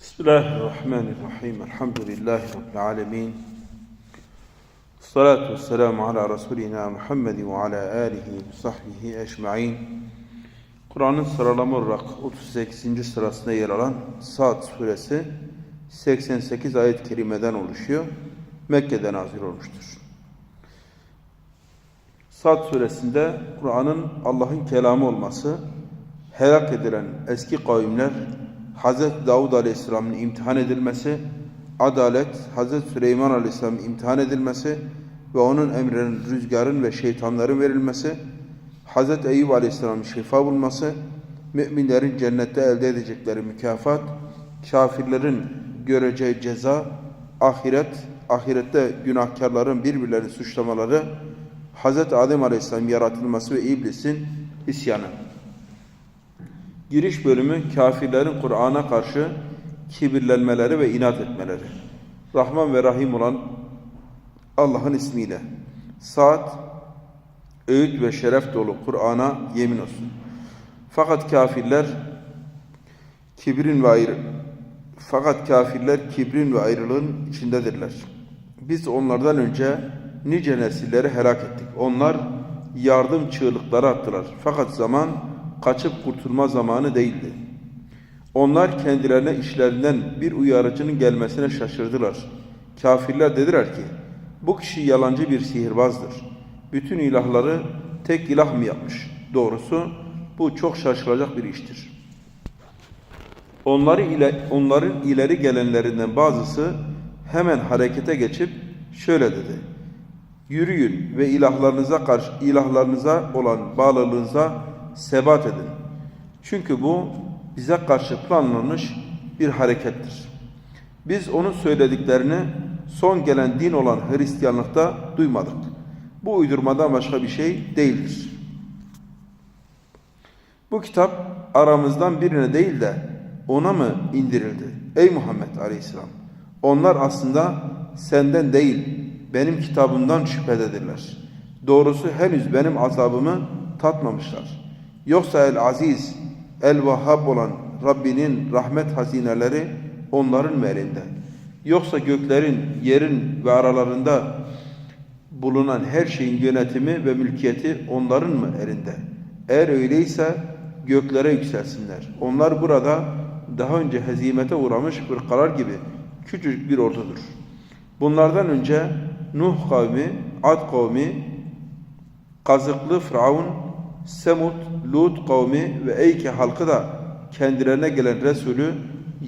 Bismillahirrahmanirrahim. Elhamdülillahi Rabbil alemin. Salatu vesselamu ala Resulina Muhammedin ve ala alihi ve sahbihi ecma'in. Kur'an'ın sıralama olarak 38. sırasında yer alan Saat suresi 88 ayet-i kerimeden oluşuyor. Mekke'den nazil olmuştur. Saat suresinde Kur'an'ın Allah'ın kelamı olması, helak edilen eski kavimler, Hz. Davud Aleyhisselam'ın imtihan edilmesi, adalet, Hz. Süleyman Aleyhisselam'ın imtihan edilmesi ve onun emrinin rüzgarın ve şeytanların verilmesi, Hz. Eyüp Aleyhisselam'ın şifa bulması, müminlerin cennette elde edecekleri mükafat, kafirlerin göreceği ceza, ahiret, ahirette günahkarların birbirlerini suçlamaları, Hz. Adem Aleyhisselam yaratılması ve iblisin isyanı. Giriş bölümü kafirlerin Kur'an'a karşı kibirlenmeleri ve inat etmeleri. Rahman ve Rahim olan Allah'ın ismiyle. Saat, öğüt ve şeref dolu Kur'an'a yemin olsun. Fakat kafirler kibrin ve ayrı fakat kafirler kibrin ve ayrılığın içindedirler. Biz onlardan önce nice nesilleri helak ettik. Onlar yardım çığlıkları attılar. Fakat zaman kaçıp kurtulma zamanı değildi. Onlar kendilerine işlerinden bir uyarıcının gelmesine şaşırdılar. Kafirler dediler ki, bu kişi yalancı bir sihirbazdır. Bütün ilahları tek ilah mı yapmış? Doğrusu bu çok şaşılacak bir iştir. Onları ile, onların ileri gelenlerinden bazısı hemen harekete geçip şöyle dedi. Yürüyün ve ilahlarınıza karşı ilahlarınıza olan bağlılığınıza sebat edin. Çünkü bu bize karşı planlanmış bir harekettir. Biz onun söylediklerini son gelen din olan Hristiyanlıkta duymadık. Bu uydurmadan başka bir şey değildir. Bu kitap aramızdan birine değil de ona mı indirildi? Ey Muhammed Aleyhisselam! Onlar aslında senden değil, benim kitabımdan şüphededirler. Doğrusu henüz benim azabımı tatmamışlar. Yoksa El-Aziz, El-Vahhab olan Rabbinin rahmet hazineleri onların mı elinde? Yoksa göklerin, yerin ve aralarında bulunan her şeyin yönetimi ve mülkiyeti onların mı elinde? Eğer öyleyse göklere yükselsinler. Onlar burada daha önce hezimete uğramış fırkalar gibi küçücük bir ordudur. Bunlardan önce Nuh kavmi, Ad kavmi, Kazıklı Firavun, Semud, Lut kavmi ve Eyke halkı da kendilerine gelen Resulü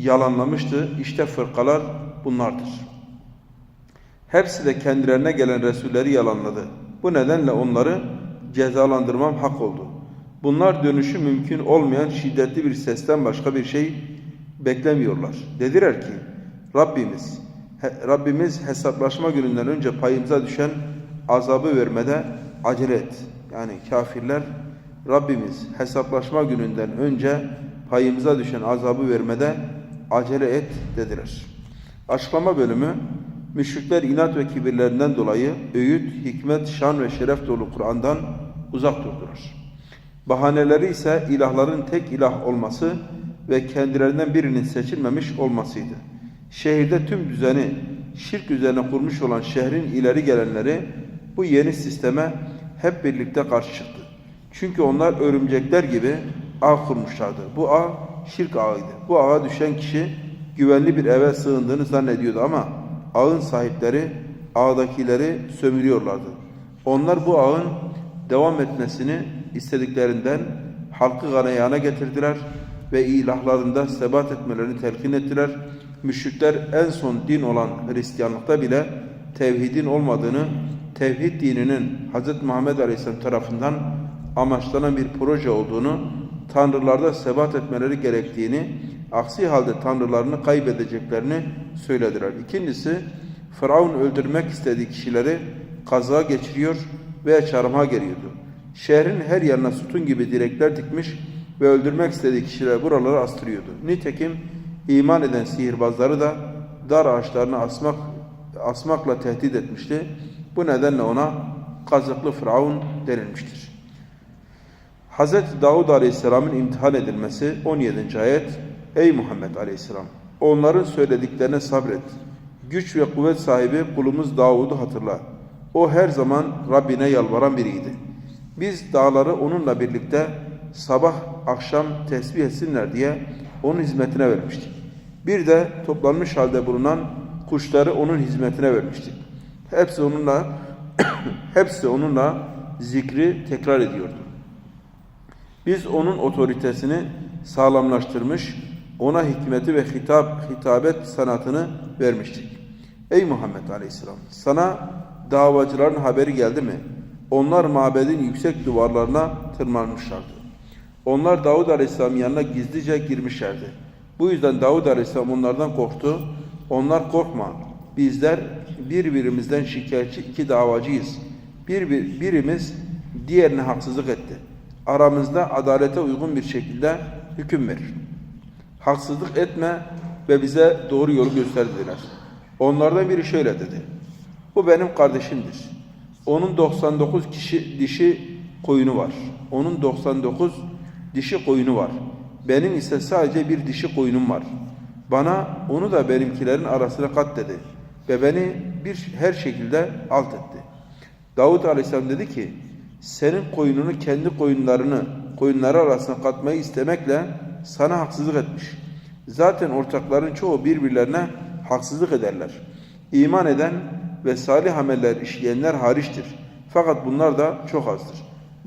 yalanlamıştı. İşte fırkalar bunlardır. Hepsi de kendilerine gelen Resulleri yalanladı. Bu nedenle onları cezalandırmam hak oldu. Bunlar dönüşü mümkün olmayan şiddetli bir sesten başka bir şey beklemiyorlar. Dediler ki, Rabbimiz, Rabbimiz hesaplaşma gününden önce payımıza düşen azabı vermede acele et. Yani kafirler Rabbimiz hesaplaşma gününden önce payımıza düşen azabı vermede acele et dediler. Açıklama bölümü müşrikler inat ve kibirlerinden dolayı öğüt, hikmet, şan ve şeref dolu Kur'an'dan uzak durdular. Bahaneleri ise ilahların tek ilah olması ve kendilerinden birinin seçilmemiş olmasıydı. Şehirde tüm düzeni şirk üzerine kurmuş olan şehrin ileri gelenleri bu yeni sisteme hep birlikte karşı çıktı. Çünkü onlar örümcekler gibi ağ kurmuşlardı. Bu ağ şirk ağıydı. Bu ağa düşen kişi güvenli bir eve sığındığını zannediyordu ama ağın sahipleri ağdakileri sömürüyorlardı. Onlar bu ağın devam etmesini istediklerinden halkı ganayana getirdiler ve ilahlarında sebat etmelerini telkin ettiler. Müşrikler en son din olan Hristiyanlıkta bile tevhidin olmadığını, tevhid dininin Hz. Muhammed Aleyhisselam tarafından amaçlanan bir proje olduğunu, tanrılarda sebat etmeleri gerektiğini, aksi halde tanrılarını kaybedeceklerini söylediler. İkincisi, Firavun öldürmek istediği kişileri kazığa geçiriyor veya çarmıha geliyordu. Şehrin her yanına sütun gibi direkler dikmiş ve öldürmek istediği kişiler buraları astırıyordu. Nitekim iman eden sihirbazları da dar ağaçlarını asmak, asmakla tehdit etmişti. Bu nedenle ona kazıklı Firavun denilmiştir. Hz. Davud Aleyhisselam'ın imtihan edilmesi 17. ayet Ey Muhammed Aleyhisselam! Onların söylediklerine sabret. Güç ve kuvvet sahibi kulumuz Davud'u hatırla. O her zaman Rabbine yalvaran biriydi. Biz dağları onunla birlikte sabah akşam tesbih etsinler diye onun hizmetine vermiştik. Bir de toplanmış halde bulunan kuşları onun hizmetine vermiştik. Hepsi onunla hepsi onunla zikri tekrar ediyordu. Biz onun otoritesini sağlamlaştırmış, ona hikmeti ve hitap, hitabet sanatını vermiştik. Ey Muhammed Aleyhisselam! Sana davacıların haberi geldi mi? Onlar mabedin yüksek duvarlarına tırmanmışlardı. Onlar Davud Aleyhisselam'ın yanına gizlice girmişlerdi. Bu yüzden Davud Aleyhisselam onlardan korktu. Onlar korkma. Bizler birbirimizden şikayetçi iki davacıyız. Bir, bir, birimiz diğerine haksızlık etti. Aramızda adalete uygun bir şekilde hüküm verir. Haksızlık etme ve bize doğru yolu gösterdiler. Onlardan biri şöyle dedi. Bu benim kardeşimdir. Onun 99 kişi dişi koyunu var. Onun 99 dişi koyunu var. Benim ise sadece bir dişi koyunum var. Bana onu da benimkilerin arasına kat dedi. Ve beni bir her şekilde alt etti. Davut Aleyhisselam dedi ki, senin koyununu kendi koyunlarını koyunları arasına katmayı istemekle sana haksızlık etmiş. Zaten ortakların çoğu birbirlerine haksızlık ederler. İman eden ve salih ameller işleyenler hariçtir. Fakat bunlar da çok azdır.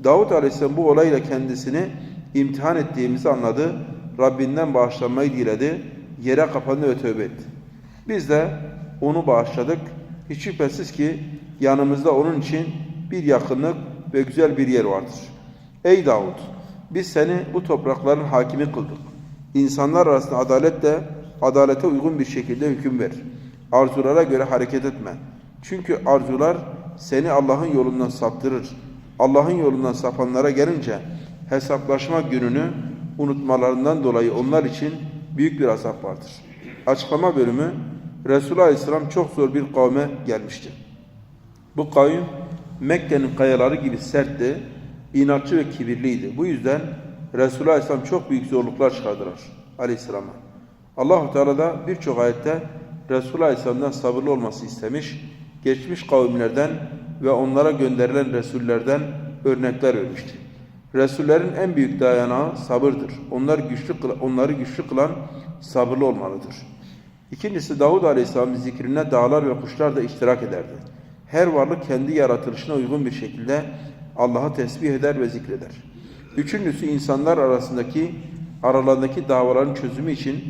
Davut Aleyhisselam bu olayla kendisini imtihan ettiğimizi anladı. Rabbinden bağışlanmayı diledi. Yere kapandı ve tövbe etti. Biz de onu bağışladık. Hiç şüphesiz ki yanımızda onun için bir yakınlık ve güzel bir yer vardır. Ey Davud! Biz seni bu toprakların hakimi kıldık. İnsanlar arasında adaletle, adalete uygun bir şekilde hüküm ver. Arzulara göre hareket etme. Çünkü arzular seni Allah'ın yolundan saptırır. Allah'ın yolundan sapanlara gelince hesaplaşma gününü unutmalarından dolayı onlar için büyük bir azap vardır. Açıklama bölümü Resulullah Aleyhisselam çok zor bir kavme gelmişti. Bu kavim Mekke'nin kayaları gibi sertti, inatçı ve kibirliydi. Bu yüzden Resulullah Aleyhisselam çok büyük zorluklar çıkardılar Aleyhisselam'a. Allahu Teala da birçok ayette Resulullah Aleyhisselam'dan sabırlı olması istemiş, geçmiş kavimlerden ve onlara gönderilen Resullerden örnekler vermişti. Resullerin en büyük dayanağı sabırdır. Onlar güçlü onları güçlü kılan sabırlı olmalıdır. İkincisi Davud Aleyhisselam'ın zikrine dağlar ve kuşlar da iştirak ederdi. Her varlık kendi yaratılışına uygun bir şekilde Allah'a tesbih eder ve zikreder. Üçüncüsü insanlar arasındaki aralarındaki davaların çözümü için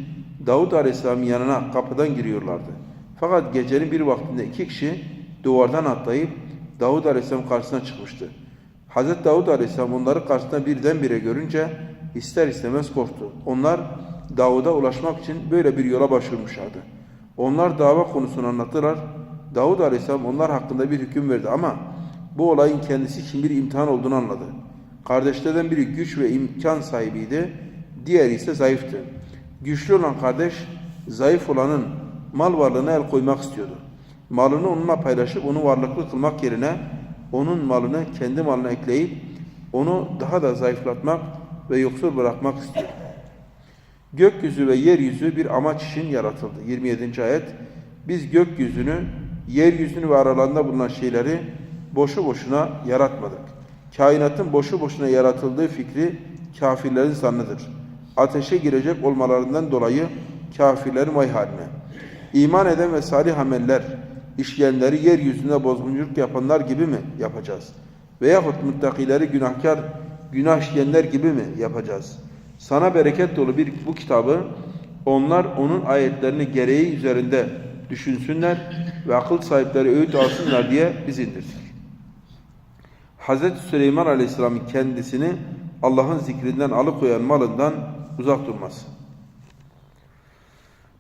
Davud Aleyhisselam'ın yanına kapıdan giriyorlardı. Fakat gecenin bir vaktinde iki kişi duvardan atlayıp Davud Aleyhisselam karşısına çıkmıştı. Hazreti Davud Aleyhisselam onları karşısında birdenbire görünce ister istemez korktu. Onlar Davud'a ulaşmak için böyle bir yola başvurmuşlardı. Onlar dava konusunu anlattılar. Davud Aleyhisselam onlar hakkında bir hüküm verdi ama bu olayın kendisi için bir imtihan olduğunu anladı. Kardeşlerden biri güç ve imkan sahibiydi, diğeri ise zayıftı. Güçlü olan kardeş, zayıf olanın mal varlığına el koymak istiyordu. Malını onunla paylaşıp onu varlıklı kılmak yerine onun malını kendi malına ekleyip onu daha da zayıflatmak ve yoksul bırakmak istiyordu. Gökyüzü ve yeryüzü bir amaç için yaratıldı. 27. ayet. Biz gökyüzünü, yeryüzünü ve aralarında bulunan şeyleri boşu boşuna yaratmadık. Kainatın boşu boşuna yaratıldığı fikri kafirlerin zannıdır. Ateşe girecek olmalarından dolayı kafirlerin vay haline. İman eden ve salih ameller işleyenleri yeryüzünde bozgunculuk yapanlar gibi mi yapacağız? Veyahut muttakileri günahkar, günah işleyenler gibi mi yapacağız? Sana bereket dolu bir bu kitabı onlar onun ayetlerini gereği üzerinde düşünsünler ve akıl sahipleri öğüt alsınlar diye biz indirdik. Hz. Süleyman Aleyhisselam'ın kendisini Allah'ın zikrinden alıkoyan malından uzak durması.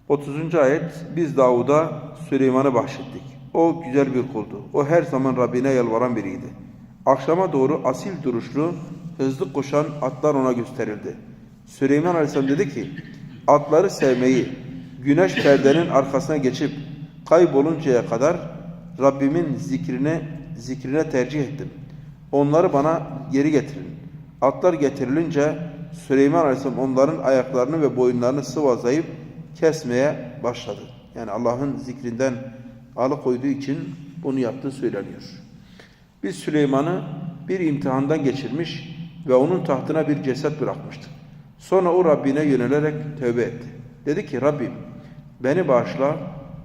30. ayet Biz Davud'a Süleyman'ı bahşettik. O güzel bir kuldu. O her zaman Rabbine yalvaran biriydi. Akşama doğru asil duruşlu, hızlı koşan atlar ona gösterildi. Süleyman Aleyhisselam dedi ki, atları sevmeyi, güneş perdenin arkasına geçip kayboluncaya kadar Rabbimin zikrine zikrine tercih ettim. Onları bana geri getirin. Atlar getirilince Süleyman Aleyhisselam onların ayaklarını ve boyunlarını sıvazlayıp kesmeye başladı. Yani Allah'ın zikrinden alıkoyduğu için bunu yaptığı söyleniyor. Biz Süleyman'ı bir imtihandan geçirmiş ve onun tahtına bir ceset bırakmıştık. Sonra o Rabbine yönelerek tövbe etti. Dedi ki Rabbim beni bağışla,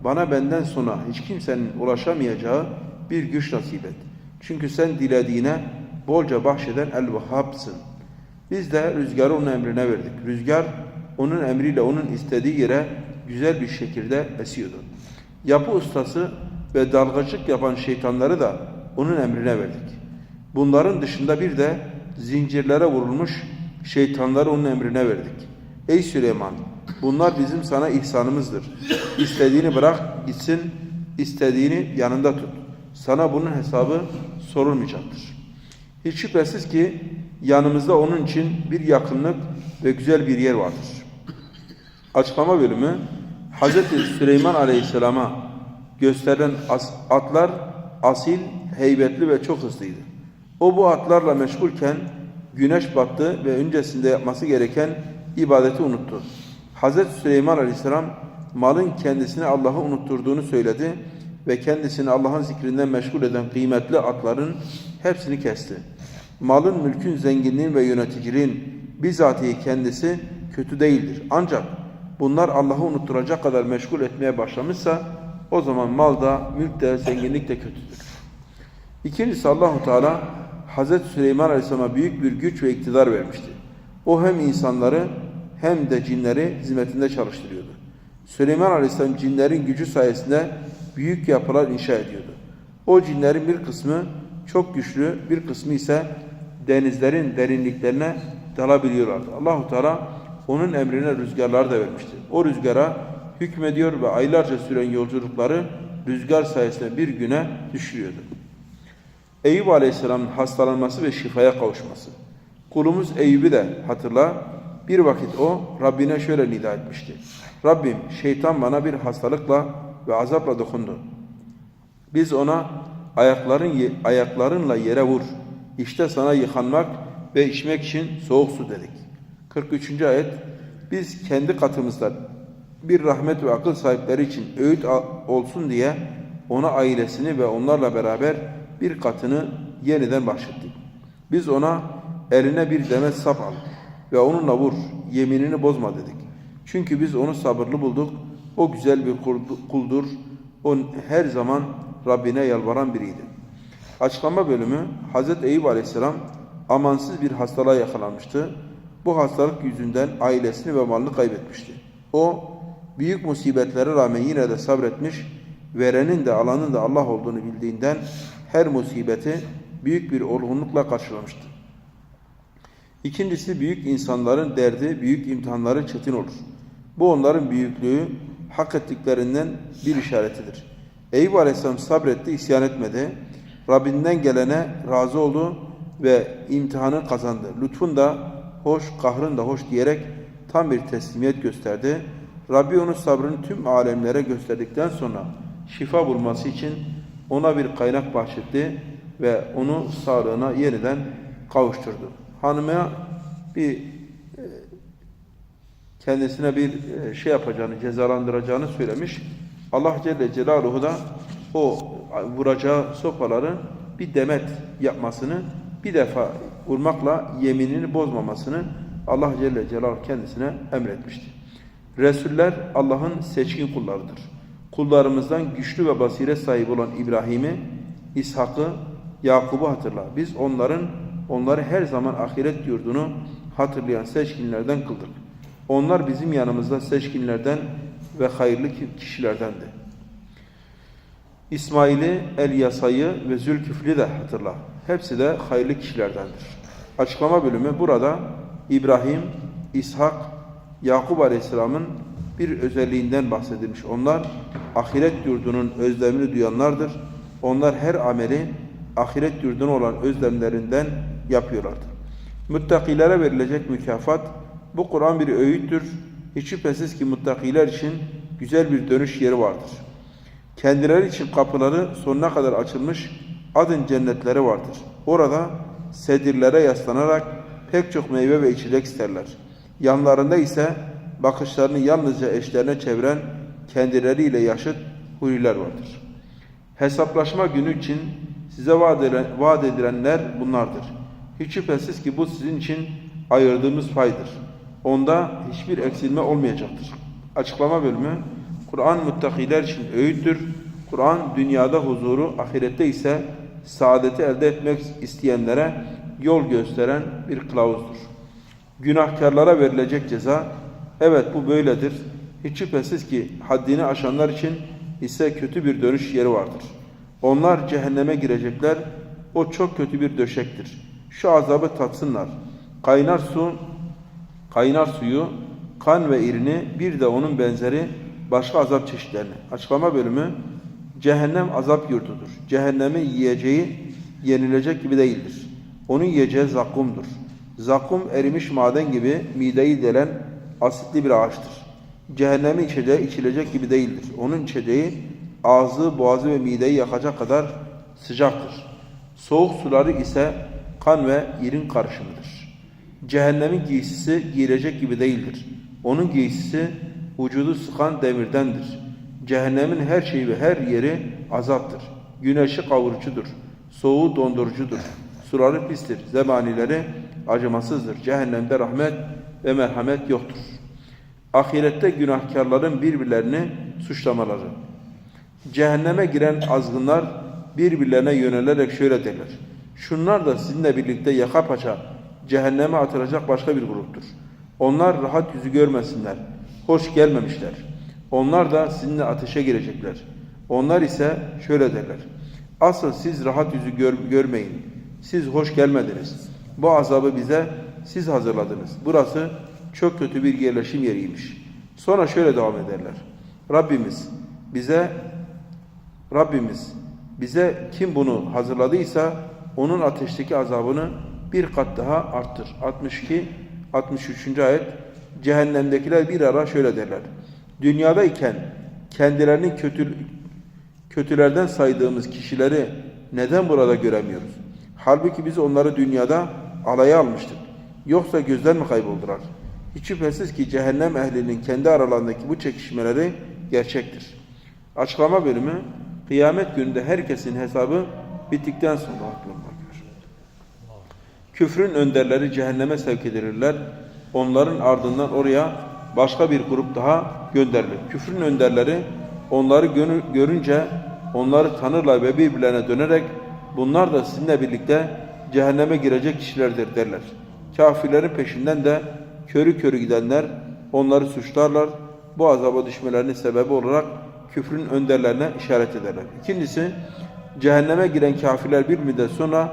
bana benden sonra hiç kimsenin ulaşamayacağı bir güç nasip et. Çünkü sen dilediğine bolca bahşeden el-Vehhab'sın. Biz de rüzgarı onun emrine verdik. Rüzgar onun emriyle onun istediği yere güzel bir şekilde esiyordu. Yapı ustası ve dalgıçlık yapan şeytanları da onun emrine verdik. Bunların dışında bir de zincirlere vurulmuş şeytanları onun emrine verdik. Ey Süleyman! Bunlar bizim sana ihsanımızdır. İstediğini bırak gitsin, istediğini yanında tut. Sana bunun hesabı sorulmayacaktır. Hiç şüphesiz ki yanımızda onun için bir yakınlık ve güzel bir yer vardır. Açıklama bölümü Hz. Süleyman Aleyhisselam'a gösterilen as- atlar asil, heybetli ve çok hızlıydı. O bu atlarla meşgulken güneş battı ve öncesinde yapması gereken ibadeti unuttu. Hz. Süleyman Aleyhisselam malın kendisine Allah'ı unutturduğunu söyledi ve kendisini Allah'ın zikrinden meşgul eden kıymetli atların hepsini kesti. Malın, mülkün, zenginliğin ve yöneticiliğin bizatihi kendisi kötü değildir. Ancak bunlar Allah'ı unutturacak kadar meşgul etmeye başlamışsa o zaman mal da, mülk de, zenginlik de kötüdür. İkincisi Allahu Teala Hazreti Süleyman Aleyhisselam'a büyük bir güç ve iktidar vermişti. O hem insanları hem de cinleri hizmetinde çalıştırıyordu. Süleyman Aleyhisselam cinlerin gücü sayesinde büyük yapılar inşa ediyordu. O cinlerin bir kısmı çok güçlü, bir kısmı ise denizlerin derinliklerine dalabiliyorlardı. Allahu Teala onun emrine rüzgarlar da vermişti. O rüzgara hükmediyor ve aylarca süren yolculukları rüzgar sayesinde bir güne düşürüyordu. Eyüp Aleyhisselam'ın hastalanması ve şifaya kavuşması. Kulumuz Eyüp'ü de hatırla. Bir vakit o Rabbine şöyle nida etmişti. Rabbim şeytan bana bir hastalıkla ve azapla dokundu. Biz ona ayakların ayaklarınla yere vur. İşte sana yıkanmak ve içmek için soğuk su dedik. 43. ayet Biz kendi katımızda bir rahmet ve akıl sahipleri için öğüt olsun diye ona ailesini ve onlarla beraber bir katını yeniden bahşettik. Biz ona eline bir demet sap al ve onunla vur, yeminini bozma dedik. Çünkü biz onu sabırlı bulduk, o güzel bir kuldur, o her zaman Rabbine yalvaran biriydi. Açıklama bölümü Hz. Eyüp Aleyhisselam amansız bir hastalığa yakalanmıştı. Bu hastalık yüzünden ailesini ve malını kaybetmişti. O büyük musibetlere rağmen yine de sabretmiş, verenin de alanın da Allah olduğunu bildiğinden her musibeti büyük bir olgunlukla karşılamıştı. İkincisi büyük insanların derdi, büyük imtihanları çetin olur. Bu onların büyüklüğü hak ettiklerinden bir işaretidir. Eyüp Aleyhisselam sabretti, isyan etmedi. Rabbinden gelene razı oldu ve imtihanı kazandı. Lütfun da hoş, kahrın da hoş diyerek tam bir teslimiyet gösterdi. Rabbi onun sabrını tüm alemlere gösterdikten sonra şifa bulması için ona bir kaynak bahşetti ve onu sağlığına yeniden kavuşturdu. Hanıma bir e, kendisine bir e, şey yapacağını, cezalandıracağını söylemiş. Allah Celle Celaluhu da o vuracağı sopaların bir demet yapmasını, bir defa vurmakla yeminini bozmamasını Allah Celle Celaluhu kendisine emretmişti. Resuller Allah'ın seçkin kullarıdır. Kullarımızdan güçlü ve basiret sahibi olan İbrahim'i, İshak'ı, Yakub'u hatırla. Biz onların onları her zaman ahiret yurdunu hatırlayan seçkinlerden kıldık. Onlar bizim yanımızda seçkinlerden ve hayırlı kişilerdendi. İsmail'i, El-Yasa'yı ve Zülküflü de hatırla. Hepsi de hayırlı kişilerdendir. Açıklama bölümü burada İbrahim, İshak, Yakup Aleyhisselam'ın bir özelliğinden bahsedilmiş. Onlar ahiret yurdunun özlemini duyanlardır. Onlar her ameli ahiret yurduna olan özlemlerinden yapıyorlardır. Muttakilere verilecek mükafat bu Kur'an bir öğüttür. Hiç şüphesiz ki muttakiler için güzel bir dönüş yeri vardır. Kendileri için kapıları sonuna kadar açılmış adın cennetleri vardır. Orada sedirlere yaslanarak pek çok meyve ve içecek isterler. Yanlarında ise bakışlarını yalnızca eşlerine çeviren kendileriyle yaşıt huriler vardır. Hesaplaşma günü için size vaat edilen- vaat edilenler bunlardır. Hiç şüphesiz ki bu sizin için ayırdığımız paydır. Onda hiçbir eksilme olmayacaktır. Açıklama bölümü Kur'an muttakiler için öğüttür. Kur'an dünyada huzuru, ahirette ise saadeti elde etmek isteyenlere yol gösteren bir kılavuzdur. Günahkarlara verilecek ceza, evet bu böyledir. Hiç şüphesiz ki haddini aşanlar için ise kötü bir dönüş yeri vardır. Onlar cehenneme girecekler, o çok kötü bir döşektir. Şu azabı tatsınlar. Kaynar su, kaynar suyu, kan ve irini, bir de onun benzeri başka azap çeşitlerini. Açıklama bölümü, cehennem azap yurdudur. Cehennemi yiyeceği yenilecek gibi değildir. Onun yiyeceği zakkumdur. Zakkum erimiş maden gibi mideyi delen asitli bir ağaçtır. Cehennemin içeceği içilecek gibi değildir. Onun içeceği ağzı, boğazı ve mideyi yakacak kadar sıcaktır. Soğuk suları ise kan ve irin karışımıdır. Cehennemin giysisi giyilecek gibi değildir. Onun giysisi vücudu sıkan demirdendir. Cehennemin her şeyi ve her yeri azaptır. Güneşi kavurucudur. Soğuğu dondurucudur. Suları pistir. Zebanileri acımasızdır. Cehennemde rahmet ve merhamet yoktur. Ahirette günahkarların birbirlerini suçlamaları. Cehenneme giren azgınlar birbirlerine yönelerek şöyle derler. Şunlar da sizinle birlikte yaka paça cehenneme atılacak başka bir gruptur. Onlar rahat yüzü görmesinler. Hoş gelmemişler. Onlar da sizinle ateşe girecekler. Onlar ise şöyle derler. Asıl siz rahat yüzü gör, görmeyin. Siz hoş gelmediniz. Bu azabı bize siz hazırladınız. Burası çok kötü bir yerleşim yeriymiş. Sonra şöyle devam ederler. Rabbimiz bize Rabbimiz bize kim bunu hazırladıysa onun ateşteki azabını bir kat daha arttır. 62 63. ayet cehennemdekiler bir ara şöyle derler. Dünyadayken kendilerini kötü kötülerden saydığımız kişileri neden burada göremiyoruz? Halbuki biz onları dünyada alaya almıştık. Yoksa gözden mi kayboldular? Hiç şüphesiz ki cehennem ehlinin kendi aralarındaki bu çekişmeleri gerçektir. Açıklama bölümü kıyamet gününde herkesin hesabı bittikten sonra aklına bakıyor. Küfrün önderleri cehenneme sevk edilirler. Onların ardından oraya başka bir grup daha gönderilir. Küfrün önderleri onları görünce onları tanırlar ve birbirlerine dönerek bunlar da sizinle birlikte cehenneme girecek kişilerdir derler. Kafirlerin peşinden de körü körü gidenler onları suçlarlar. Bu azaba düşmelerinin sebebi olarak küfrün önderlerine işaret ederler. İkincisi cehenneme giren kafirler bir müddet sonra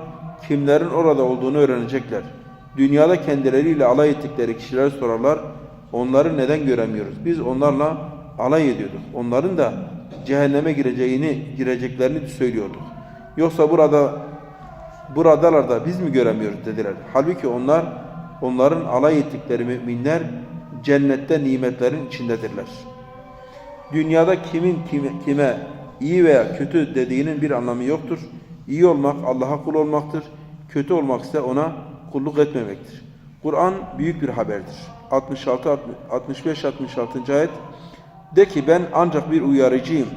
kimlerin orada olduğunu öğrenecekler. Dünyada kendileriyle alay ettikleri kişileri sorarlar. Onları neden göremiyoruz? Biz onlarla alay ediyorduk. Onların da cehenneme gireceğini, gireceklerini söylüyorduk. Yoksa burada buradalar da biz mi göremiyoruz dediler. Halbuki onlar onların alay ettikleri müminler cennette nimetlerin içindedirler. Dünyada kimin kime, kime iyi veya kötü dediğinin bir anlamı yoktur. İyi olmak Allah'a kul olmaktır. Kötü olmak ise ona kulluk etmemektir. Kur'an büyük bir haberdir. 66 65 66. ayet de ki ben ancak bir uyarıcıyım.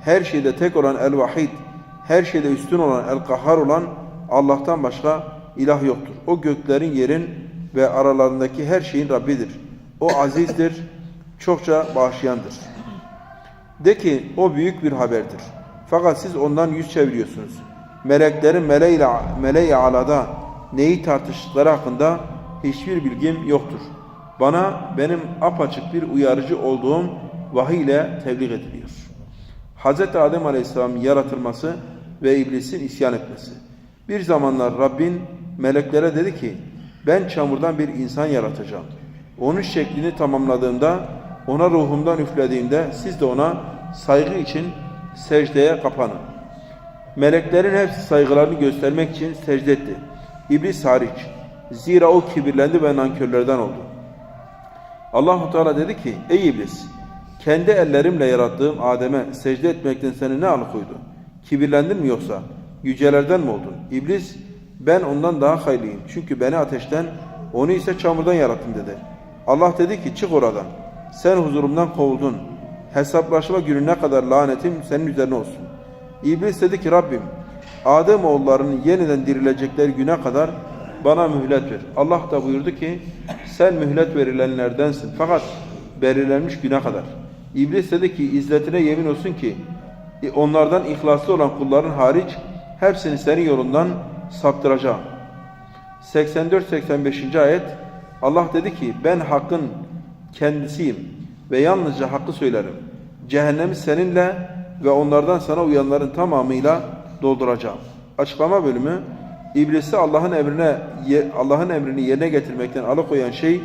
Her şeyde tek olan El-Vahid, her şeyde üstün olan El-Kahhar olan Allah'tan başka ilah yoktur. O göklerin, yerin ve aralarındaki her şeyin Rabbidir. O azizdir, çokça bağışlayandır. De ki o büyük bir haberdir. Fakat siz ondan yüz çeviriyorsunuz. Meleklerin meleği meleği alada neyi tartıştıkları hakkında hiçbir bilgim yoktur. Bana benim apaçık bir uyarıcı olduğum vahiy ile tebliğ ediliyor. Hz. Adem Aleyhisselam'ın yaratılması ve iblisin isyan etmesi. Bir zamanlar Rabbin meleklere dedi ki ben çamurdan bir insan yaratacağım. Onun şeklini tamamladığımda ona ruhumdan üflediğimde siz de ona saygı için secdeye kapanın. Meleklerin hepsi saygılarını göstermek için secde etti. İblis hariç. Zira o kibirlendi ve nankörlerden oldu. Allahu Teala dedi ki: Ey iblis, kendi ellerimle yarattığım Adem'e secde etmekten seni ne alıkoydu? Kibirlendin mi yoksa yücelerden mi oldun? İblis, ben ondan daha hayırlıyım. Çünkü beni ateşten, onu ise çamurdan yarattım dedi. Allah dedi ki çık oradan. Sen huzurumdan kovuldun. Hesaplaşma gününe kadar lanetim senin üzerine olsun. İblis dedi ki Rabbim Adem oğullarının yeniden dirilecekleri güne kadar bana mühlet ver. Allah da buyurdu ki sen mühlet verilenlerdensin fakat belirlenmiş güne kadar. İblis dedi ki izzetine yemin olsun ki onlardan ihlaslı olan kulların hariç hepsini senin yolundan saptıracağım. 84-85. ayet Allah dedi ki ben hakkın kendisiyim ve yalnızca hakkı söylerim. Cehennemi seninle ve onlardan sana uyanların tamamıyla dolduracağım. Açıklama bölümü İblisi Allah'ın emrine Allah'ın emrini yerine getirmekten alıkoyan şey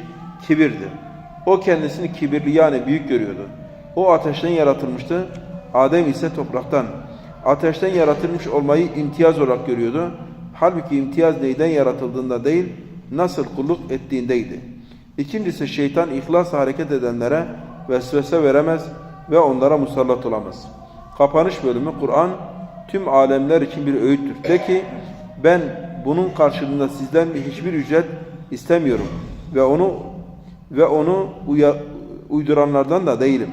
kibirdi. O kendisini kibirli yani büyük görüyordu. O ateşten yaratılmıştı. Adem ise topraktan. Ateşten yaratılmış olmayı imtiyaz olarak görüyordu. Halbuki imtiyaz neyden yaratıldığında değil, nasıl kulluk ettiğindeydi. İkincisi şeytan ihlasla hareket edenlere vesvese veremez ve onlara musallat olamaz. Kapanış bölümü Kur'an tüm alemler için bir öğüttür. De ki ben bunun karşılığında sizden hiçbir ücret istemiyorum ve onu ve onu uya, uyduranlardan da değilim.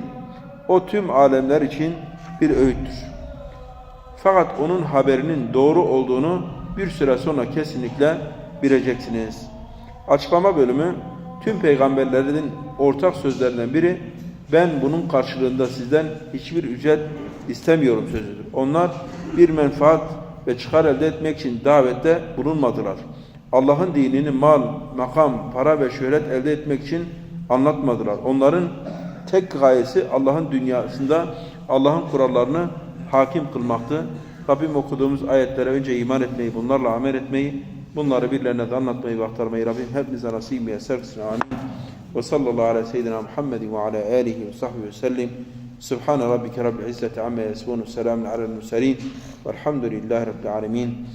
O tüm alemler için bir öğüttür. Fakat onun haberinin doğru olduğunu bir süre sonra kesinlikle bileceksiniz. Açıklama bölümü tüm peygamberlerin ortak sözlerinden biri ben bunun karşılığında sizden hiçbir ücret istemiyorum sözüdür. Onlar bir menfaat ve çıkar elde etmek için davette bulunmadılar. Allah'ın dinini mal, makam, para ve şöhret elde etmek için anlatmadılar. Onların tek gayesi Allah'ın dünyasında Allah'ın kurallarını hakim kılmaktı. Rabbim okuduğumuz ayetlere önce iman etmeyi, bunlarla amel etmeyi, bunları birilerine de anlatmayı ve aktarmayı Rabbim hepimize nasip müyesser kılsın. Amin. Ve sallallahu ala seyyidina Muhammedin ve ala alihi ve sahbihi ve sellim. Subhane rabbike rabbil izzeti amma yasifun. Selamun alel murselin. Velhamdülillahi rabbil alemin.